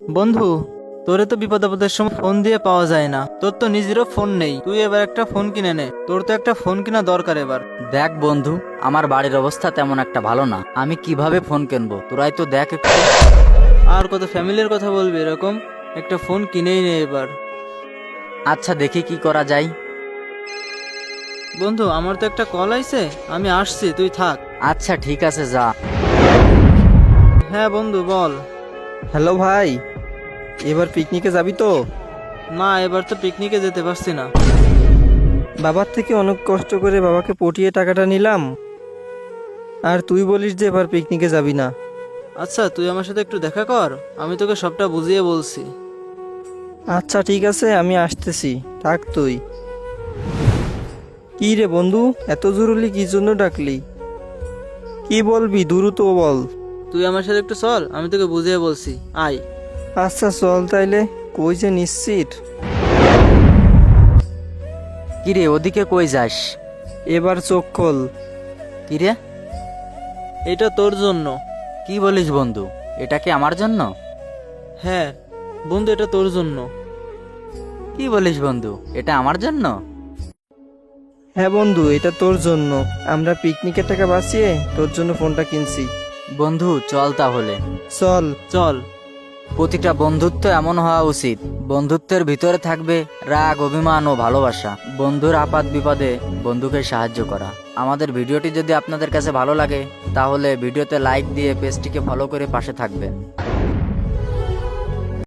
বন্ধু তোরে তো বিপদ আপদের সময় ফোন দিয়ে পাওয়া যায় না। তোর তো নিজেরও ফোন নেই। তুই এবার একটা ফোন কিনে নে। তোর তো একটা ফোন কিনা দরকার এবার। দেখ বন্ধু আমার বাড়ির অবস্থা তেমন একটা ভালো না। আমি কীভাবে ফোন কিনবো? তোরাই তো দেখ একটু। আর কত ফ্যামিলির কথা বলবি এরকম? একটা ফোন কিনেই নে এবার। আচ্ছা দেখি কি করা যায়। বন্ধু আমার তো একটা কল আইছে। আমি আসছি তুই থাক। আচ্ছা ঠিক আছে যা। হ্যাঁ বন্ধু বল। হ্যালো ভাই এবার পিকনিকে যাবি তো? না এবার তো পিকনিকে যেতে পারছি না। বাবার থেকে অনেক কষ্ট করে বাবাকে পটিয়ে টাকাটা নিলাম। আর তুই বলিস যে এবার পিকনিকে যাবি না। আচ্ছা তুই আমার সাথে একটু দেখা কর আমি তোকে সবটা বুঝিয়ে বলছি। আচ্ছা ঠিক আছে আমি আসতেছি থাক তুই। কি রে বন্ধু এত জরুরি কি জন্য ডাকলি? কি বলবি দ্রুত বল। তুই আমার সাথে একটু চল আমি তোকে বুঝিয়ে বলছি। আয়। আচ্ছা চল তাইলে। কই যে নিশ্চিত? কিরে ওদিকে কই যাস? এবার চোখ খোল। কিরে? এটা তোর জন্য। কি বলিস বন্ধু এটা কি আমার জন্য? হ্যাঁ বন্ধু এটা তোর জন্য। কি বলিস বন্ধু এটা আমার জন্য? হ্যাঁ বন্ধু এটা তোর জন্য। আমরা পিকনিকের টাকা বাঁচিয়ে তোর জন্য ফোনটা কিনছি। বন্ধু চল তাহলে। চল। চল। প্রতিটা বন্ধুত্ব এমন হওয়া উচিত। বন্ধুত্বের ভিতরে থাকবে রাগ অভিমান ও ভালোবাসা। বন্ধুর আপাত বিপদে বন্ধুকে সাহায্য করা। আমাদের ভিডিওটি যদি আপনাদের কাছে ভালো লাগে তাহলে ভিডিওতে লাইক দিয়ে পেজটিকে ফলো করে পাশে থাকবেন।